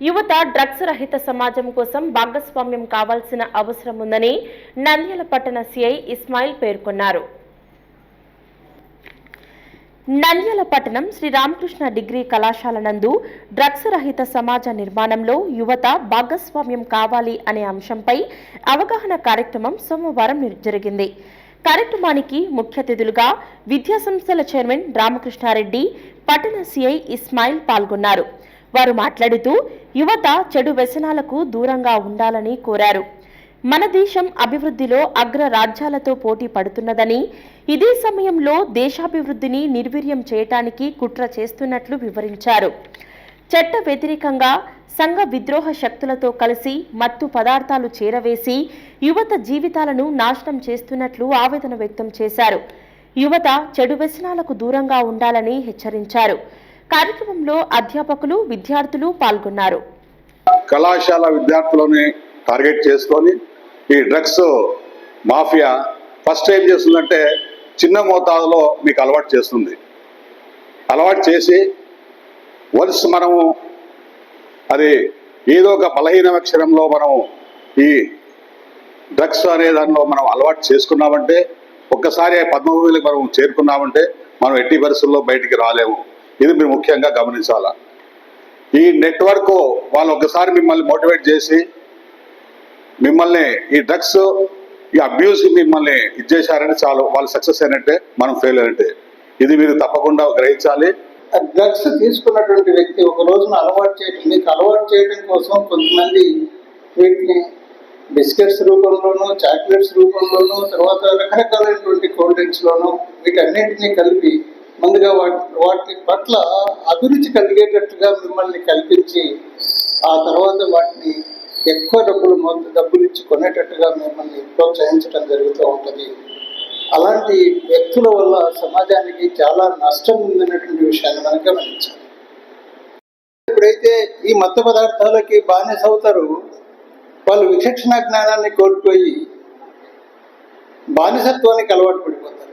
యువత డ్రగ్స్ రహిత సమాజం కోసం భాగస్వామ్యం కావాల్సిన అవసరం ఉందని నంద్యాల పట్టణ సిఐ ఇస్మాయిల్ పేర్కొన్నారు. నంద్యాల పట్టణం శ్రీ రామకృష్ణ డిగ్రీ కళాశాల నందు డ్రగ్స్ రహిత సమాజ నిర్మాణంలో యువత భాగస్వామ్యం కావాలి అనే అంశంపై అవగాహన కార్యక్రమం సోమవారం జరిగింది. కార్యక్రమానికి ముఖ్య అతిథులుగా విద్యాసంస్థల చైర్మన్ రామకృష్ణారెడ్డి పట్టణ సిఐ ఇస్మాయిల్ పాల్గొన్నారు. వారు మాట్లాడుతూ యువత చెడు వ్యసనాలకు దూరంగా ఉండాలని కోరారు. మన దేశం అభివృద్ధిలో అగ్ర రాజ్యాలతో పోటీ పడుతున్నదని ఇదే సమయంలో దేశాభివృద్ధిని నిర్వీర్యం చేయటానికి కుట్ర చేస్తున్నట్లు వివరించారు. చట్ట వ్యతిరేకంగా సంఘ విద్రోహ శక్తులతో కలిసి మత్తు పదార్థాలు చేరవేసి యువత జీవితాలను నాశనం చేస్తున్నట్లు ఆవేదన వ్యక్తం చేశారు. యువత చెడు వ్యసనాలకు దూరంగా ఉండాలని హెచ్చరించారు. కార్యక్రమంలో అధ్యాపకులు విద్యార్థులు పాల్గొన్నారు. కళాశాల విద్యార్థులని టార్గెట్ చేసుకొని ఈ డ్రగ్స్ మాఫియా ఫస్ట్ ఏం చేస్తుందంటే చిన్న మోతాదులో మీకు అలవాటు చేస్తుంది. అలవాటు చేసి వన్స్ మనము అది ఏదో ఒక బలహీన అక్షరంలో మనం ఈ డ్రగ్స్ అనే దానిలో మనం అలవాటు చేసుకున్నామంటే ఒక్కసారి పద్మభూమికి మనం చేరుకున్నామంటే మనం ఎట్టి పరిస్థితుల్లో బయటికి రాలేము. ఇది మీరు ముఖ్యంగా గమనించాలా? ఈ నెట్వర్క్ వాళ్ళు ఒకసారి మిమ్మల్ని మోటివేట్ చేసి మిమ్మల్ని ఈ డ్రగ్స్ ఈ అబ్యూస్ మిమ్మల్ని ఇచ్చేసారని చాలు వాళ్ళు సక్సెస్ అయినట్టే మనం ఫెయిల్ అయినట్టే. ఇది మీరు తప్పకుండా గ్రహించాలి. డ్రగ్స్ తీసుకున్నటువంటి వ్యక్తి ఒక రోజున అలవాటు చేయటం మీకు అలవాటు చేయడం కోసం కొంతమంది వీటిని బిస్కెట్స్ రూపంలోనూ చాక్లెట్స్ రూపంలోనూ తర్వాత రకరకాలైనటువంటి కోల్డ్ డ్రింక్స్లోనూ వీటన్నింటినీ కలిపి ముందుగా వాటి వాటి పట్ల అభిరుచి కలిగేటట్టుగా మిమ్మల్ని కల్పించి ఆ తర్వాత వాటిని ఎక్కువ డబ్బులు మొత్తం డబ్బులు ఇచ్చి కొనేటట్టుగా మిమ్మల్ని ప్రోత్సహించడం జరుగుతూ ఉంటుంది. అలాంటి వ్యక్తుల వల్ల సమాజానికి చాలా నష్టం ఉందనేటువంటి విషయాన్ని మనం గమనించాలి. ఎప్పుడైతే ఈ మత పదార్థాలకి బానిస అవుతారు వాళ్ళు విచక్షణ జ్ఞానాన్ని కోల్పోయి బానిసత్వానికి అలవాటు పడిపోతారు.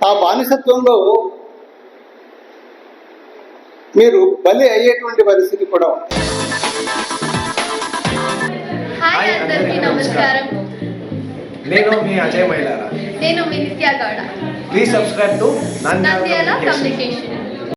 ఆ బానిసత్వంలో మీరు బలి అయ్యేటువంటి పరిస్థితి కూడా ఉంది. హాయ్ అందరికీ నమస్కారం. నేను మీ అజయ్ మైలారా నేను మీ Nithya Gowda. Please subscribe to Nandyala communication